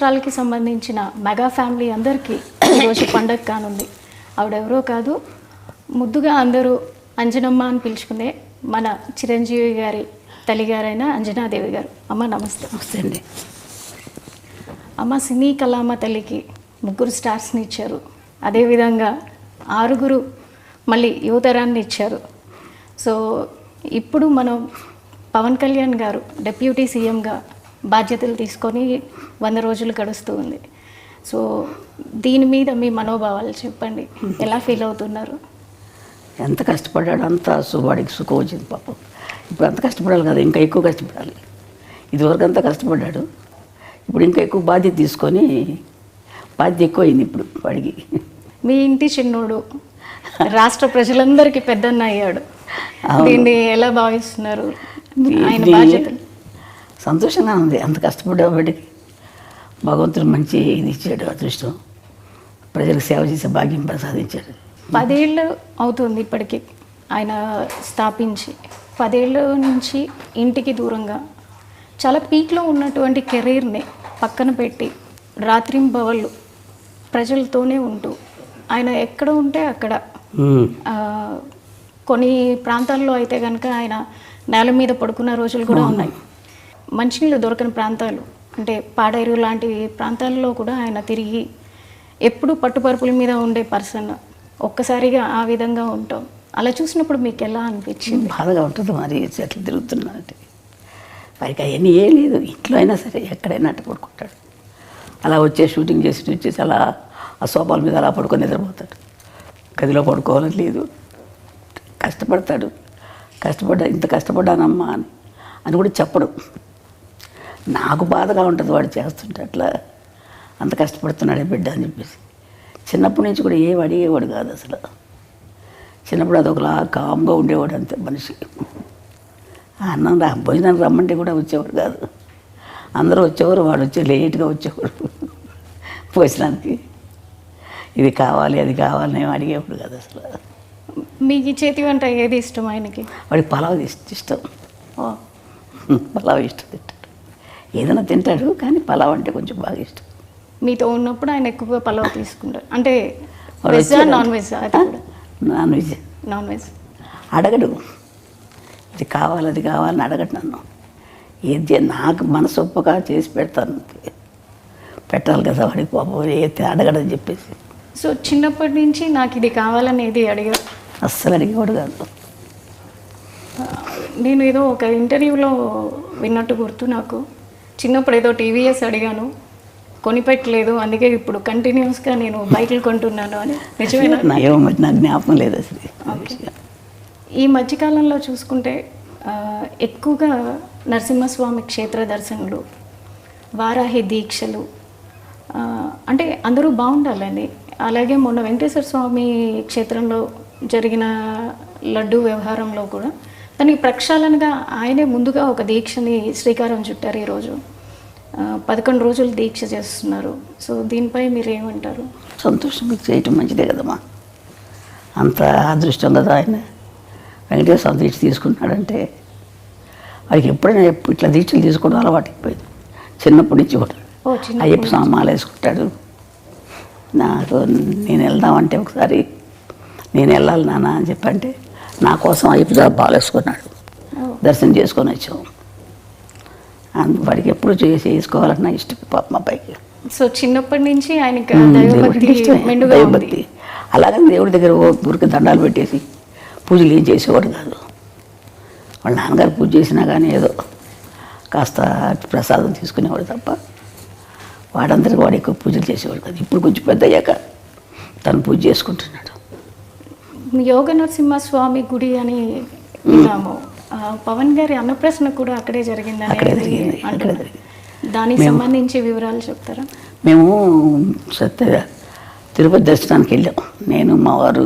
రాష్ట్రాలకి సంబంధించిన mega family అందరికీ ఈరోజు పండగ కానుంది. ఆవిడెవరో కాదు ముద్దుగా అందరూ అంజనమ్మ అని పిలుచుకునే మన చిరంజీవి గారి తల్లిగారైన అంజనాదేవి గారు. అమ్మ నమస్తే. నమస్తే అండి. అమ్మ సినీ కళామ తల్లికి ముగ్గురు స్టార్స్ని ఇచ్చారు. అదేవిధంగా ఆరుగురు మళ్ళీ యువతరాన్ని ఇచ్చారు. సో ఇప్పుడు మనం పవన్ కళ్యాణ్ గారు డెప్యూటీ సీఎంగా బాధ్యతలు తీసుకొని వంద రోజులు గడుస్తూ ఉంది. సో దీని మీద మీ మనోభావాలు చెప్పండి. ఎలా ఫీల్ అవుతున్నారు? ఎంత కష్టపడ్డాడు అంత సు- వాడికి సుఖం వచ్చింది పాపం. ఇప్పుడు అంత కష్టపడాలి కదా ఇంకా ఎక్కువ కష్టపడాలి. ఇదివరకు అంతా కష్టపడ్డాడు. ఇప్పుడు ఇంకా ఎక్కువ బాధ్యత తీసుకొని బాధ్యత ఎక్కువ అయింది ఇప్పుడు వాడికి. మీ ఇంటి చిన్నోడు రాష్ట్ర ప్రజలందరికీ పెద్దన్న అయ్యాడు. దీన్ని ఎలా భావిస్తున్నారు? ఆయన బాధ్యతలు. సంతోషంగా ఉంది. అంత కష్టపడ్డా వాడికి భగవంతుడు మంచి ఇది ఇచ్చాడు అదృష్టం. ప్రజలకు సేవ చేసే భాగ్యం ప్రసాదించాడు. పదేళ్ళు అవుతుంది ఇప్పటికి ఆయన స్థాపించి. పదేళ్ళ నుంచి ఇంటికి దూరంగా. చాలా పీక్లో ఉన్నటువంటి కెరీర్ని పక్కన పెట్టి రాత్రింబవళ్ళు ప్రజలతోనే ఉంటూ. ఆయన ఎక్కడ ఉంటే అక్కడ. కొన్ని ప్రాంతాల్లో అయితే కనుక ఆయన నేల మీద పడుకున్న రోజులు కూడా ఉన్నాయి. మంచినీళ్ళు దొరకని ప్రాంతాలు. అంటే పాడేరు లాంటి ప్రాంతాల్లో కూడా ఆయన తిరిగి ఎప్పుడు పట్టుపరుపుల మీద ఉండే పర్సన్. ఒక్కసారిగా ఆ విధంగా ఉంటాం. అలా చూసినప్పుడు మీకు ఎలా అనిపించింది? బాధగా ఉంటుంది మరి చెట్లు తిరుగుతున్నానంటే పైగా అవన్నీ ఏం లేదు. ఇంట్లో అయినా సరే ఎక్కడైనా అట్ట పడుకుంటాడు. అలా వచ్చే షూటింగ్ చేసి వచ్చేసి అలా ఆ సోఫాల మీద అలా పడుకొని నిద్రపోతాడు. గదిలో పడుకోవాలని లేదు. కష్టపడతాడు. కష్టపడ్డా ఇంత కష్టపడ్డానమ్మా అని. అని కూడా చెప్పడు. నాకు బాధగా ఉంటుంది వాడు చేస్తుంటే అట్లా. అంత కష్టపడుతున్నాడే బిడ్డ అని చెప్పేసి. చిన్నప్పటి నుంచి కూడా ఏం అడిగేవాడు కాదు అసలు. చిన్నప్పుడు అదొకలా కామ్గా ఉండేవాడు అంతే మనిషి. అన్నం రా భోజనం రమ్మంటే కూడా వచ్చేవాడు కాదు. అందరూ వచ్చేవారు వాడు వచ్చి లేట్గా వచ్చేవాడు భోజనానికి. ఇది కావాలి అది కావాలి నేను అడిగేవాడు కాదు అసలు. మీకు చేతి వంట ఏది ఇష్టం ఆయనకి? వాడికి పలావ్ ఇష్ట- పలావ్ ఇష్టం తింటాడు ఏదైనా తింటాడు కానీ పలావ్ అంటే కొంచెం బాగా ఇష్టం. మీతో ఉన్నప్పుడు ఆయన ఎక్కువగా పలావ్ తీసుకుంటారు. అంటే veg. Non veg non veg non veg అడగడు. ఇది కావాలి అది కావాలని అడగడు నన్ను. ఏది నాకు మనసు ఒప్పగా చేసి పెడతాను. పెట్టాలి కదా వాడికి పాపం ఏది అడగడని చెప్పేసి. సో చిన్నప్పటి నుంచి నాకు ఇది కావాలనేది అడిగారు అస్సలు అడిగేవాడు కాదు. నేను ఏదో ఒక ఇంటర్వ్యూలో విన్నట్టు గుర్తు నాకు. చిన్నప్పుడు ఏదో టీవీఎస్ అడిగాను. కొనిపెట్టలేదు. అందుకే ఇప్పుడు కంటిన్యూస్గా నేను బైకులు కొంటున్నాను అని. నిజమేనా? నాకు జ్ఞాపకం లేదు అసలు. ఈ మధ్యకాలంలో చూసుకుంటే ఎక్కువగా నరసింహస్వామి క్షేత్ర దర్శనలు వారాహి దీక్షలు అంటే అందరూ బాగుండాలండి. అలాగే మొన్న వెంకటేశ్వర స్వామి క్షేత్రంలో జరిగిన లడ్డు వ్యవహారంలో కూడా దానికి ప్రక్షాళనగా ఆయనే ముందుగా ఒక దీక్షని శ్రీకారం చుట్టారు ఈరోజు. పదకొండు రోజులు దీక్ష చేస్తున్నారు. సో దీనిపై మీరు ఏమంటారు సంతోషం మీకు చేయటం మంచిదే కదమ్మా. అంత అదృష్టం కదా ఆయన. వెంకటేశ్వర దీక్ష తీసుకున్నాడంటే వాడికి ఎప్పుడైనా ఎప్పుడు ఇట్లా దీక్షలు తీసుకోవడం అలవాటు అయిపోయింది చిన్నప్పటి నుంచి కూడా. అయ్యప్ప స్వామి మాల వేసుకుంటాడు. నాకు నేను వెళ్దామంటే ఒకసారి నేను వెళ్ళాలి నాన్న అని చెప్పంటే నా కోసం అయ్యప్ప ఓ, దర్శనం చేసుకొని వచ్చాం. అందు వాడికి ఎప్పుడు చేసి చేసుకోవాలన్నా ఇష్టం పాప అబ్బాయికి. సో చిన్నప్పటి నుంచి ఆయనకి దైవభక్తి అలాగని దేవుడి దగ్గర ఊరికి దండాలు పెట్టేసి పూజలు ఏం చేసేవాడు కాదు. వాళ్ళ నాన్నగారు పూజ చేసినా కానీ ఏదో కాస్త ప్రసాదం తీసుకునేవాడు తప్ప వాడందరికీ వాడు ఎక్కువ పూజలు చేసేవాడు కాదు. ఇప్పుడు కొంచెం పెద్ద అయ్యాక తను పూజ చేసుకుంటున్నాడు. యోగ నరసింహస్వామి గుడి అని విన్నాము పవన్ గారి అన్నప్రశ్న కూడా అక్కడే జరిగిందని అక్కడే జరిగింది, అక్కడే అంటున్నారు. జరిగింది. దానికి సంబంధించి వివరాలు చెప్తారా మేము సత్య తిరుపతి దర్శనానికి వెళ్ళాం నేను మా వారు